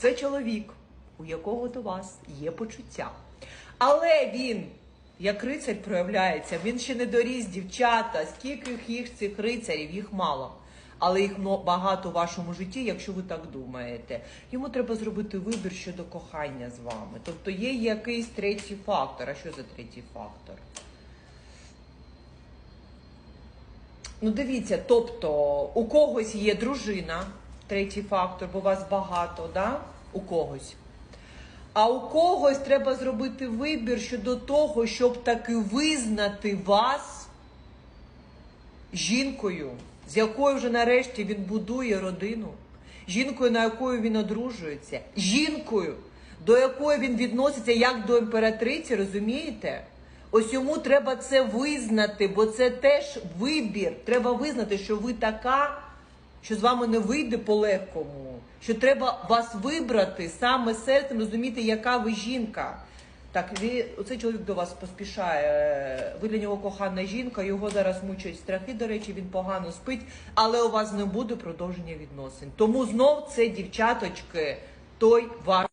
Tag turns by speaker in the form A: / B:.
A: Це чоловік, у якого до вас є почуття. Але він, як рицарь проявляється, він ще не доріс дівчата. Скільки їх цих рицарів, їх мало. Але їх багато у вашому житті, якщо ви так думаєте. Йому треба зробити вибір щодо кохання з вами. Тобто є якийсь третій фактор. А що за третій фактор? Ну, дивіться, тобто у когось є дружина, третій фактор, бо вас багато, да? у когось. А у когось треба зробити вибір щодо того, щоб таки визнати вас жінкою, з якою вже нарешті він будує родину, жінкою, на якою він одружується, жінкою, до якої він відноситься як до імператриці, розумієте? Ось йому треба це визнати, бо це теж вибір. Треба визнати, що ви така, що з вами не вийде по-легкому, що треба вас вибрати саме серцем, розуміти, яка ви жінка. Так, ви, оцей чоловік до вас поспішає. Ви для нього кохана жінка, його зараз мучать страхи, до речі, він погано спить, але у вас не буде продовження відносин. Тому знов це, дівчаточки, той ваш